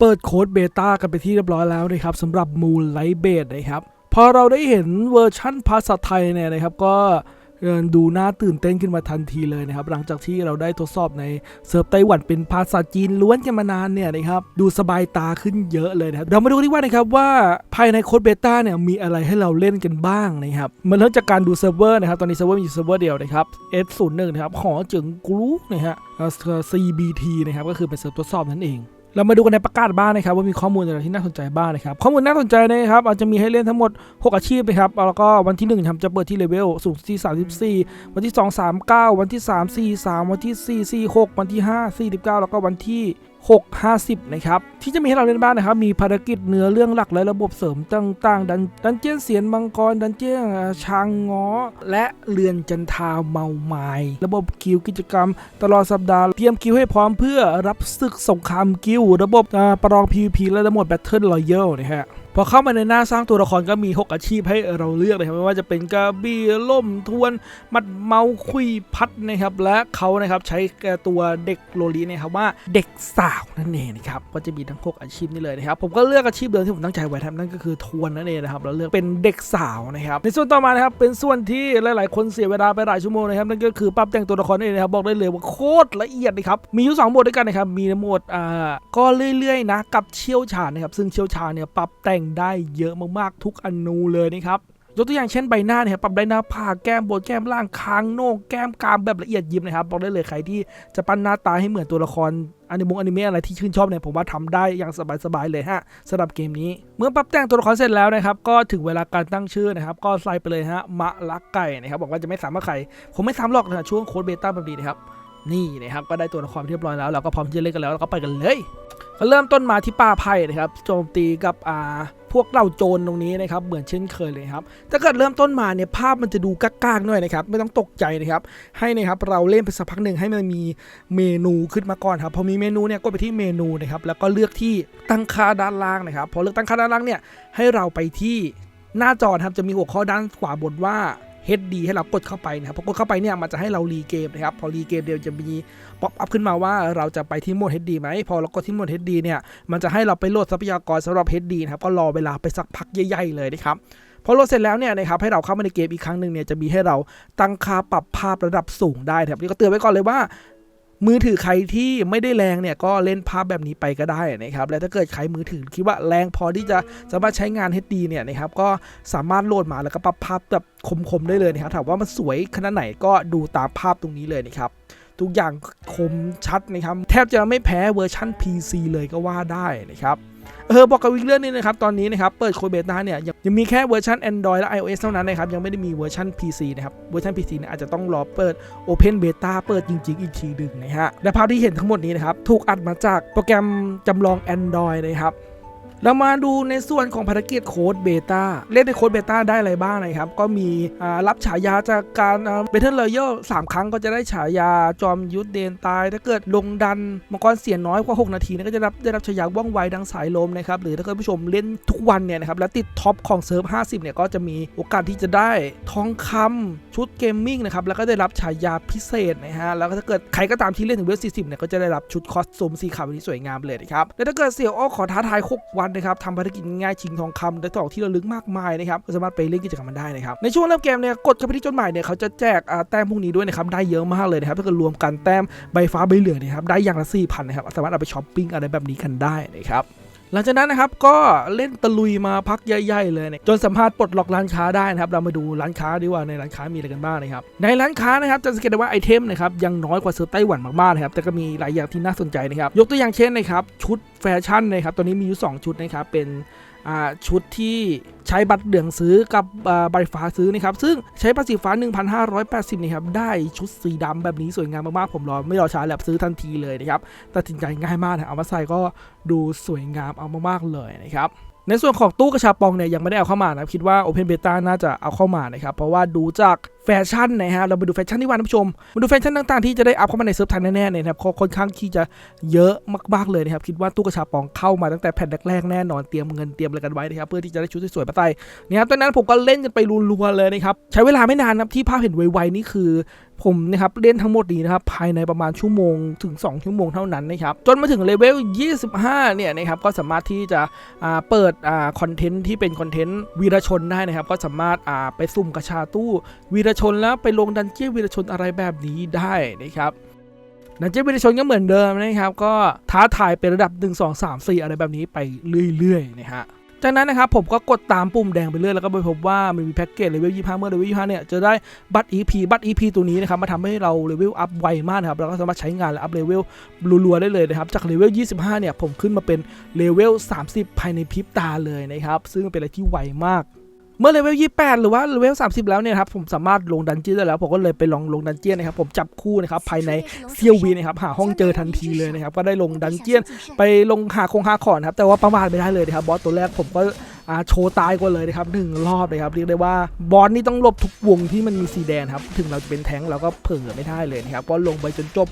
เปิดโค้ดเบต้ากันไปที่เรียบร้อยแล้วนะครับสำหรับ Moonlight b a s นะครับ พอเราได้เห็นเวอร์ชั่นภาษาไทยเนี่ยนะครับ ก็ดูน่าตื่นเต้นขึ้นมาทันทีเลยนะครับ หลังจากที่เราได้ทดสอบในเซิร์ฟไต้หวันเป็นภาษาจีนล้วนกันมานานเนี่ยนะครับดูสบายตาขึ้นเยอะเลยนะครับเรามาดูกันดีกว่านะครับว่าภายในโค้ดเบต้าเนี่ยมีอะไรให้เราเล่นกันบ้างนะครับมันเริ่มจากการดูเซิร์ฟเวอร์นะครับตอนนี้เซิร์ฟเวอร์มีอยู่เซิร์ฟเวอร์เดียวนะครับ S01 นะครับหอจึงกรูนะฮะ CBT นะครับก็คือเป็นเซิร์ฟทดสอบนั่นเอง เรามาดูกันในประกาศบ้างนะครับว่ามีข้อมูลอะไรที่น่าสนใจบ้างนะครับข้อมูลน่าสนใจนะครับอาจจะมีให้เล่นทั้งหมด 6 อาชีพนะครับแล้วก็วันที่1ครับจะเปิดที่เลเวลสูงที่ 34 วันที่ 2 39 วันที่ 3 43 วันที่ 4 46 วันที่ 5 49 แล้วก็วันที่ 6 50 นะครับ ที่จะมีให้เราเล่นบ้างนะครับ มีภารกิจเนื้อเรื่องหลักและระบบเสริมต่างๆ ดันดันเจียนเสียนมังกร ดันเจี้ยนช้างง้อ และเรือนจันทาเมาไม้ระบบคิวกิจกรรม ตลอดสัปดาห์ เตรียมคิวให้พร้อมเพื่อรับศึกสงครามกิว ระบบประลอง PVP และระบบแบทเทิลรอยัลนะฮะ พอเข้ามาในหน้าสร้างตัวละครก็มี 6 อาชีพให้เราเลือกนะครับไม่ว่าจะเป็นกระบี่ล่มทวน มัดเมาคุยพัดนะครับ และเขานะครับใช้ตัวเด็กโลลีนะครับว่าเด็กสาวนั่นเองนะครับก็จะมีทั้ง 6 อาชีพนี้เลยนะครับผมก็เลือกอาชีพเดิมที่ผมตั้งใจไว้ทำนั่นก็คือทวนนั่นเองนะครับแล้วเลือกเป็นเด็กสาวนะครับในส่วนต่อมานะครับเป็นส่วนที่หลาย ๆ คนเสียเวลาไปหลายชั่วโมงนะครับนั่นก็คือปรับแต่งตัวละครนั่นเองนะครับบอกได้เลยว่าโคตรละเอียดนะครับมีอยู่สองโหมดด้วยกันนะครับมีโหมดอ่าก็เรื่อย ๆ นะกับเชี่ยวชาญนะครับซึ่งเชี่ยวชาญเนี่ยปรับแต่งได้เยอะมากๆทุกอนูเลยนะครับยกตัวอย่างเช่นใบหน้าเนี่ยปรับได้หน้าผากแก้มบนแก้มล่างคางโหนกแก้มกรามแบบละเอียดยิบนะครับบอกได้เลยใครที่จะปั้นหน้าตาให้เหมือนตัวละครอนิมงอนิเมะอะไรที่ชื่นชอบเนี่ยผมว่าทำได้อย่างสบายๆเลยฮะสำหรับเกมนี้ เมื่อปรับแต่งตัวละครเสร็จแล้วนะครับ ก็ถึงเวลาการตั้งชื่อนะครับ ก็ใส่ไปเลยฮะมะลักไก่นะครับบอกว่าจะไม่ซ้ำกับใครผมไม่ซ้ำหรอกนะช่วงโค้ดเบต้าแบบนี้นะครับนี่นะครับก็ได้ตัวละครเรียบร้อยแล้วเราก็พร้อมที่จะเล่นกันแล้วเราก็ไปกันเลย ก็เริ่มต้นมาที่ป่าไผ่นะครับโจมตีกับอ่าพวกเหล่าโจรตรงนี้นะครับเหมือนเช่นเคยเลยครับถ้าเกิดเริ่มต้นมาเนี่ยภาพมันจะดูกากๆหน่อยนะครับไม่ต้องตกใจนะครับให้นะครับเราเล่นไปสักพักหนึ่งให้มันมีเมนูขึ้นมาก่อนครับพอมีเมนูเนี่ยกดไปที่เมนูนะครับแล้วก็เลือกที่ตั้งค่าด้านล่างนะครับพอเลือกตั้งค่าด้านล่างเนี่ยให้เราไปที่หน้าจอครับจะมีหัวข้อด้านขวาบนว่า HD ให้เรากดเข้าไปนะครับพอกดเข้าไปเนี่ยมันจะให้เรารีเกมนะครับพอรีเกมเดียวจะมีป๊อปอัพขึ้นมาว่าเราจะไปที่โหมด HD ไหมพอเรากดที่โหมด HD เนี่ยมันจะให้เราไปโหลดทรัพยากรสำหรับ HD นะครับก็รอเวลาไปสักพักใหญ่ๆเลยนะครับพอโหลดเสร็จแล้วเนี่ยนะครับให้เราเข้ามาในเกมอีกครั้งหนึ่งเนี่ยจะมีให้เราตั้งค่าปรับภาพระดับสูงได้นะครับนี่ก็เตือนไว้ก่อนเลยว่า มือถือใครที่ไม่ได้แรงเนี่ยก็เล่นภาพแบบนี้ไปก็ได้นะครับและถ้าเกิดใครมือถือคิดว่าแรงพอที่จะสามารถใช้งาน HD เนี่ยนะครับก็สามารถโหลดมาแล้วก็ปรับภาพแบบคมๆได้เลยนะครับถามว่ามันสวยขนาดไหนก็ดูตามภาพตรงนี้เลยนะครับทุกอย่างคมชัดนะครับ แทบจะไม่แพ้เวอร์ชัน PC เลยก็ว่าได้นะครับ เออบอกกับอีกเรื่องนึงนะครับตอนนี้นะครับเปิดโคเบต้าเนี่ยยังมีแค่เวอร์ชัน Android และ iOS เท่านั้นนะครับยังไม่ได้มีเวอร์ชัน PC นะครับเวอร์ชัน PC เนี่ยอาจจะต้องรอเปิด Open Beta เปิดจริง ๆ อีกทีหนึ่งนะฮะและภาพที่เห็นทั้งหมดนี้นะครับถูกอัดมาจากโปรแกรมจำลอง Android นะครับ เรามาดูในส่วนของภารกิจโค้ดเบต้าเล่นในโค้ดเบต้าได้อะไรบ้างนะครับ ก็มีรับฉายาจากการเบเทิลเลเยอร์สามครั้งก็จะได้ฉายาจอมยุทธเดนตาย ถ้าเกิดลงดันมังกรเสียน้อยกว่า 6 นาทีเนี่ยก็จะรับได้รับฉายาว่องไวดังสายลมนะครับ หรือถ้าเกิดผู้ชมเล่นทุกวันเนี่ยนะครับแล้วติดท็อปของเซิร์ฟ 50 เนี่ยก็จะมีโอกาสที่จะได้ทองคำชุดเกมมิ่งนะครับแล้วก็ได้รับฉายาพิเศษนะฮะแล้วก็ถ้าเกิดใครก็ตามที่เล่นถึงเวล40เนี่ยก็จะได้รับชุดคอสตูมสีขาวที่สวยงามเลยนะครับและถ้าเกิดเสี่ยวอ้อขอท้าทาย 6 วันนะครับทำภารกิจง่ายชิงทองคำได้ต่อที่ระลึกมากมายนะครับก็สามารถไปเล่นกิจกรรมมันได้นะครับในช่วงเริ่มเกมเนี่ยกดเข้าไปที่จดหมายเนี่ยเขาจะแจกแต้มพวกนี้ด้วยนะครับได้เยอะมากเลยนะครับถ้าเกิดรวมกันแต้มใบฟ้าใบเหลืองนะครับได้อย่างละสี่พันนะครับสามารถเอาไปช้อปปิ้งอะไรแบบนี้กันได้นะครับ หลังจากนั้นนะครับก็เล่นตะลุยมาพักใหญ่ๆเลยเนี่ยจนสัมภาษณ์ปลดล็อกร้านค้าได้นะครับเรามาดูร้านค้าดีกว่าในร้านค้ามีอะไรกันบ้างนะครับในร้านค้านะครับจะสังเกตได้ว่าไอเทมนะครับยังน้อยกว่าเซิร์ฟไต้หวันมากๆนะครับแต่ก็มีหลายอย่างที่น่าสนใจนะครับยกตัวอย่างเช่นนะครับชุดแฟชั่นนะครับตอนนี้มีอยู่2ชุดนะครับเป็น ชุดที่ใช้บัตรเหลืองซื้อกับใบฟ้าซื้อนะครับซึ่งใช้ภาษีฟ้า 1,580นะครับได้ชุดสีดำแบบนี้สวยงามมากๆผมรอไม่รอช้าแล้วซื้อทันทีเลยนะครับตัดสินใจง่ายมากนะเอามาใส่ก็ดูสวยงามเอามากๆเลยนะครับในส่วนของตู้กระชาปองเนี่ยยังไม่ได้เอาเข้ามานะคิดว่า Open Beta น่าจะเอาเข้ามานะครับเพราะว่าดูจาก แฟชั่นนะฮะเรามาดูแฟชั่นที่ว่าท่านผู้ชมมาดูแฟชั่นต่างๆที่จะได้อัพเข้ามาในเซิร์ฟไทยแน่ๆเนี่ยนะครับค่อนข้างที่จะเยอะมากๆเลยนะครับคิดว่าตู้กระชาปองเข้ามาตั้งแต่แผ่นแรกๆแน่นอนเตรียมเงินเตรียมอะไรกันไว้นะครับเพื่อที่จะได้ชุดสวยๆมาใส่เนี่ยครับตอนนั้นผมก็เล่นกันไปรัวๆเลยนะครับใช้เวลาไม่นานนะครับที่ภาพเห็นไวๆนี่คือผมนะครับเล่นทั้งหมดนี้นะครับภายในประมาณชั่วโมงถึง 2 ชั่วโมงเท่านั้นนะครับจนมาถึงเลเวล 25 เนี่ยนะครับก็สามารถที่จะเปิดอคอนเทนต์ที่เป็นคอนเทนต์วีรชนได้นะครับก็สามารถไปสุ่มกระชาตู้วีรชนแล้วไปลงดันเจี้ยนวีรชนอะไรแบบนี้ได้นะครับดันเจี้ยนวีรชนก็เหมือนเดิมนะครับ ก็ท้าทายเป็นระดับ 1 2 3 4 อะไรแบบนี้ไปเรื่อยๆนะฮะจากนั้นนะครับผมก็กดตามปุ่มแดงไปเรื่อยแล้วก็ไปพบว่ามันมีแพ็กเกจเลเวล25 เมื่อเลเวล25เนี่ยจะได้บัตร EP บัตร EP ตัวนี้นะครับมาทำให้เราเลเวลอัพไวมากนะครับเราก็สามารถใช้งานและอัพเลเวลรัวๆได้เลยนะครับจากเลเวล25 เนี่ยผมขึ้นมาเป็นเลเวล30 ภายในพริบตาเลยนะครับซึ่งเป็นอะไรที่ไวมาก มื่อเลเวล 28 หรือว่าเลเวล 30 แล้วเนี่ยครับผมสามารถลงดันเจี้ยนได้แล้ว ผมก็เลยไปลองลงดันเจี้ยนนะครับผมจับคู่นะครับภายในเซียววีนะครับหาห้องเจอทันทีเลยนะครับก็ได้ลงดันเจี้ยนไปลงหาคงหาขอนครับแต่ว่าประมาทไม่ได้เลยนะครับบอสตัวแรกผมก็อ่าโชว์ตายกว่าเลยนะครับหนึ่งรอบเลยครับเรียกได้ว่าบอสนี่ต้องหลบทุกวงที่มันมีสีแดงครับถึงเราจะเป็นแท้งเราก็เผลอไม่ได้เลยนะครับเพราะลงไปจนจบ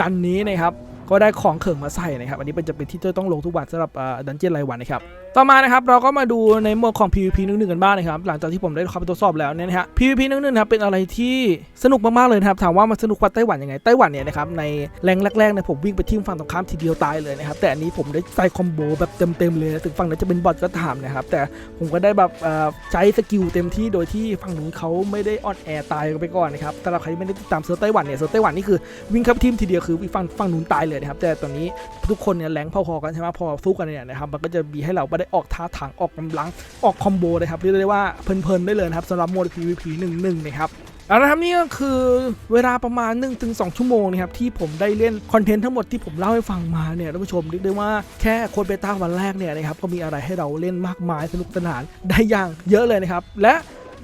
ดันนี้นะครับก็ได้ของเขิงมาใส่นะครับอันนี้เป็นจะเป็นที่จะต้องลงทุกวันสำหรับดันเจี้ยนรายวันนะครับ ต่อมานะครับเราก็มาดูในหมวดของ PVP 1นึงกันบ้างนะครับ หลังจากที่ผมได้เข้าไปตรวจสอบแล้วเนี่ยนะฮะ PVP 1นึงนะครับเป็นอะไรที่สนุกมากๆเลยนะครับถามว่ามันสนุกกว่าไต้หวันยังไงไต้หวันเนี่ยนะครับในแรงแรกๆเนี่ยผมวิ่งไปทิ่มฝั่งตรงข้ามทีเดียวตายเลยนะครับแต่อันนี้ผมได้ใส่คอมโบแบบเต็มๆเลยถึงฝั่งนั้นจะเป็นบอทก็ตามนะครับแต่ผมก็ได้แบบใช้สกิลเต็มที่โดยที่ฝั่งนู้นเขาไม่ได้ออนแอร์ตายไปก่อนนะครับแต่เราใครที่ไม่ได้ติดตามเซิร์ฟไต้หวันเนี่ยเซิร์ฟไต้หวันนี่คือวิ่งเข้าทิ่มทีเดียวคือฝั่งฝั่งนู้นตายเลยนะครับแต่ตอนนี้ทุกคนเนี่ยแรงพอๆกันใช่ไหมพอสู้กันเนี่ยนะครับมันก็จะมีให้เราได้ออกท่าทางออกกำลังออกคอมโบนะครับเรียกได้ว่าเพลินๆได้เลยนะครับสำหรับโหมด PVP 1 1นะครับเอาละครับนี่ก็คือเวลาประมาณ 1-2 ชั่วโมงนะครับที่ผมได้เล่นคอนเทนต์ทั้งหมดที่ผมเล่าให้ฟังมาเนี่ยท่านผู้ชมเรียกได้ว่าแค่โคดเบต้าวันแรกเนี่ยนะครับก็มีอะไรให้เราเล่นมากมายสนุกสนานได้อย่างเยอะเลยนะครับและ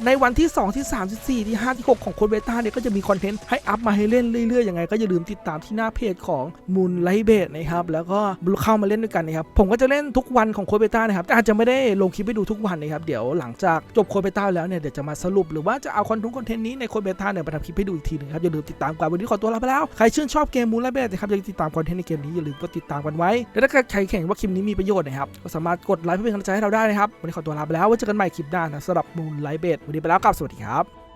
ในวันที่ 2 ที่ 3 ที่ 4 ที่ 5 ที่ 6 ของโค้ดเบต้าเนี่ยก็จะมีคอนเทนต์ให้อัพมาให้เล่นเรื่อยๆยังไงก็อย่าลืมติดตามที่หน้าเพจของมูลไลเบทนะครับแล้วก็เข้ามาเล่นด้วยกันนะครับผมก็จะเล่นทุกวันของโค้ดเบต้านะครับอาจจะไม่ได้ลงคลิปให้ดูทุกวันนะครับเดี๋ยวหลังจากจบโค้ดเบต้าแล้วเนี่ยเดี๋ยวจะมาสรุปหรือว่าจะเอาคอนเทนต์คอนเทนต์นี้ในโค้ดเบต้าเนี่ยมาทำคลิปให้ดูอีกทีนึงครับอย่าลืมติดตามกันวันนี้ขอตัวลาไปแล้วใครชื่นชอบเกมมูลไลเบทนะครับอยากติดตามคอนเทนต์ในเกมนี้อย่าลืมกดติดตามกันไว้และถ้าใครแข่งว่าคลิปนี้มีประโยชน์นะครับก็สามารถกดไลค์เพื่อเป็นกำลังใจให้เราได้นะครับวันนี้ขอตัวลาไปแล้วไว้เจอกันใหม่คลิปหน้านะสำหรับมูลไลเบทวันนี้ไปแล้วครับสวัสดีครับ